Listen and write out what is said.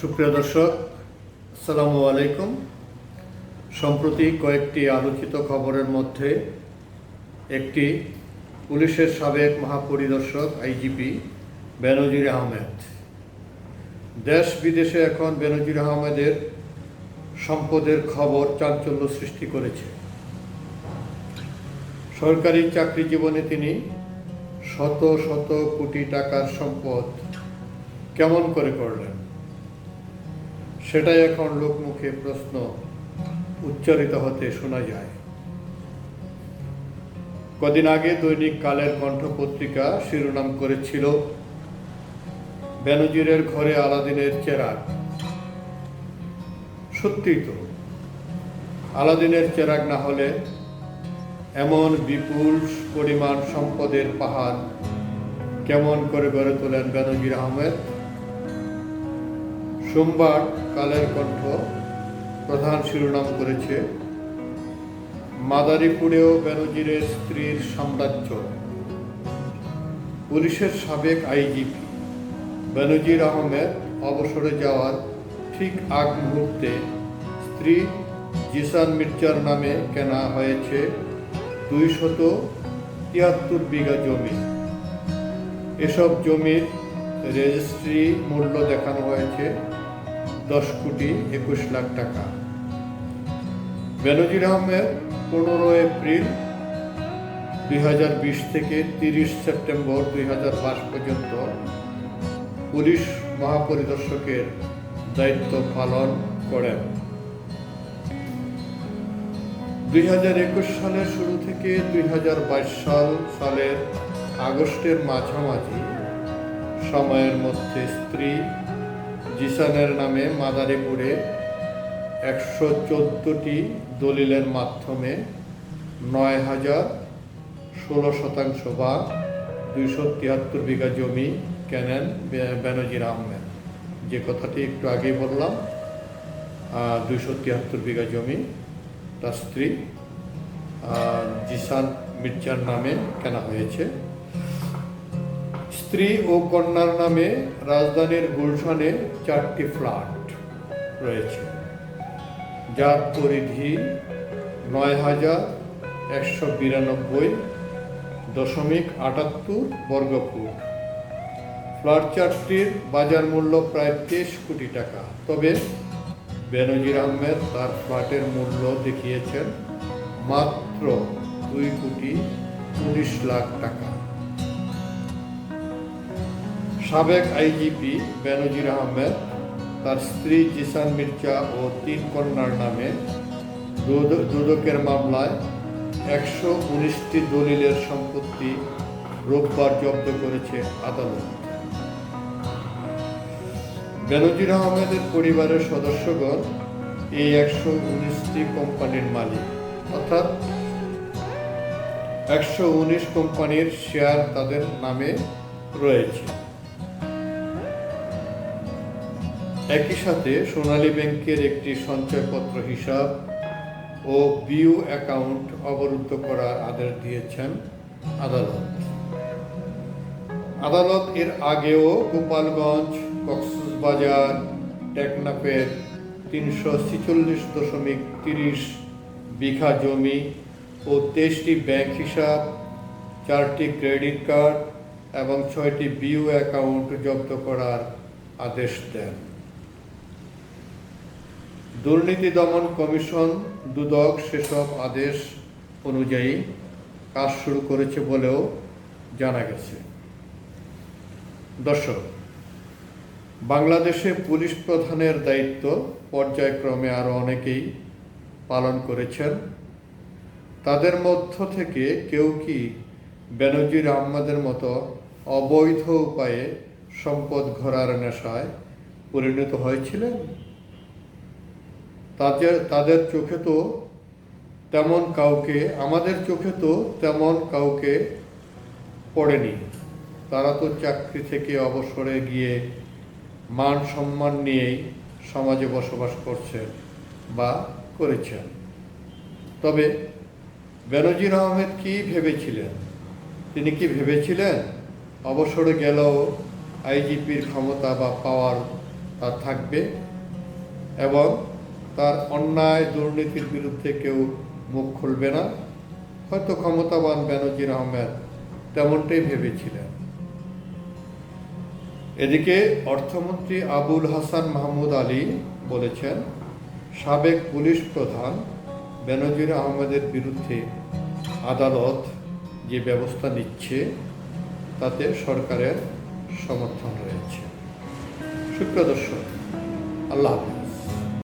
সুপ্রিয় দর্শক, আসসালামু আলাইকুম। সম্প্রতি কয়েকটি আলোচিত খবরের মধ্যে একটি পুলিশের সাবেক মহাপরিদর্শক, আইজিপি বেনজির আহমেদ। দেশ বিদেশে এখন বেনজির আহমেদের সম্পদের খবর চাঞ্চল্য সৃষ্টি করেছে। সরকারি চাকরি জীবনে তিনি শত শত কোটি টাকার সম্পদ কেমন করে করলেন? সেটাই এখন লোকমুখে প্রশ্ন উচ্চারিত হতে শোনা যায়। কদিন আগে দৈনিক কালের কণ্ঠ পত্রিকা শিরোনাম করেছিল, বেনজিরের ঘরে আলাদিনের চেরাগ। সত্যি তো, আলাদিনের চেরাগ না হলে এমন বিপুল পরিমাণ সম্পদের পাহাড় কেমন করে গড়ে তোলেন বেনজির আহমেদ? সোমবার কালের কণ্ঠ প্রধান শিরোনাম করেছে মাদারীপুরেও বেনজিরের স্ত্রীর সাম্রাজ্য। পুলিশের সাবেক আইজিপি বেনজির আহমেদ অবসরে যাওয়ার ঠিক আগ মুহূর্তে স্ত্রী জিসান মির্জার নামে কেনা হয়েছে দুইশত তিয়াত্তর বিঘা জমি। এসব জমির রেজিস্ট্রি মূল্য দেখানো হয়েছে দশ কোটি একুশ লাখ টাকা। বেনজির আহমেদ, পনেরো এপ্রিল দুই হাজার বিশ থেকে তিরিশ সেপ্টেম্বর দুই পর্যন্ত পুলিশ মহাপরিদর্শকের দায়িত্ব পালন করেন। দুই হাজার একুশ সালের শুরু থেকে দুই হাজার বাইশ সাল, সালের আগস্টের মাঝামাঝি সময়ের মধ্যে স্ত্রী জিসানের নামে মাদারীপুরে একশো চোদ্দোটি দলিলের মাধ্যমে নয় হাজার ষোলো শতাংশ বা দুইশো তিয়াত্তর বিঘা জমি কেনেন বেনজির আহমেদ। যে কথাটি একটু আগেই বললাম দুইশো তিয়াত্তর বিঘা জমি তার স্ত্রী জিসান মির্জার নামে কেনা হয়েছে। স্ত্রী ও কন্যার নামে রাজধানীর গুলশানে চারটি ফ্ল্যাট রয়েছে। যার পরিধি নয় হাজার একশো বিরানব্বই দশমিক আটাত্তর বর্গফুট ফ্ল্যাট চারটির বাজার মূল্য প্রায় তেইশ কোটি টাকা। তবে বেনজির আহমেদ তার ফ্ল্যাটের মূল্য দেখিয়েছেন মাত্র দুই কোটি উনিশ লাখ টাকা। সাবেক আইজিপি বেনজির আহমেদ, তার স্ত্রী জিসান মির্জা ও তিন কন্যার নামে দুদ- দুদকের মামলায় একশো উনিশটি দলিলের সম্পত্তি রোববার জব্দ করেছে আদালত। বেনজির আহমেদের পরিবারের সদস্যগণ এই একশো উনিশটি কোম্পানির মালিক। অর্থাৎ একশো উনিশ কোম্পানির শেয়ার তাদের নামে রয়েছে। একই সাথে সোনালী ব্যাংকের একটি সঞ্চয়পত্র হিসাব ও বিউ অ্যাকাউন্ট অবরুদ্ধ করার আদেশ দিয়েছেন আদালত। আদালত এর আগেও গোপালগঞ্জ, কক্সবাজার, টেকনাফের তিনশো ছিচল্লিশ দশমিক তিরিশ বিঘা জমি ও তেইশটি ব্যাংক হিসাব, চারটি ক্রেডিট কার্ড এবং ছয়টি বিউ অ্যাকাউন্ট জব্দ করার আদেশ দেন। দুর্নীতি দমন কমিশন দুদক সেসব আদেশ অনুযায়ী কাজ শুরু করেছে বলেও জানা গেছে। দর্শক, বাংলাদেশে পুলিশ প্রধানের দায়িত্ব পর্যায়ক্রমে আরও অনেকেই পালন করেছেন। তাদের মধ্য থেকে কেউ কি বেনজির আহমদের মতো অবৈধ উপায়ে সম্পদ ঘোরার নেশায় পরিণত হয়েছিলেন? তাদের তাদের চোখে তো তেমন কাউকে, আমাদের চোখে তো তেমন কাউকে পড়েনি। তারা তো চাকরি থেকে অবসরে গিয়ে মান সম্মান নিয়েই সমাজে বসবাস করছেন বা করেছেন। তবে বেনজির আহমেদ কি ভেবেছিলেন? তিনি কি ভেবেছিলেন অবসরে গেলেও আইজিপির ক্ষমতা বা পাওয়ার তার থাকবে? এবং তার অন্যায় দুর্নীতির বিরুদ্ধে কেউ মুখ খুলবে না। হয়তো ক্ষমতাবান বেনজির আহমেদ তেমনটাই ভেবেছিলেন। এদিকে অর্থমন্ত্রী আবুল হাসান মাহমুদ আলী বলেছেন, সাবেক পুলিশ প্রধান বেনজির আহমেদের বিরুদ্ধে আদালত যে ব্যবস্থা নিচ্ছে, তাতে সরকারের সমর্থন রয়েছে। সুপ্রিয় দর্শক, আল্লাহ হাফেজ।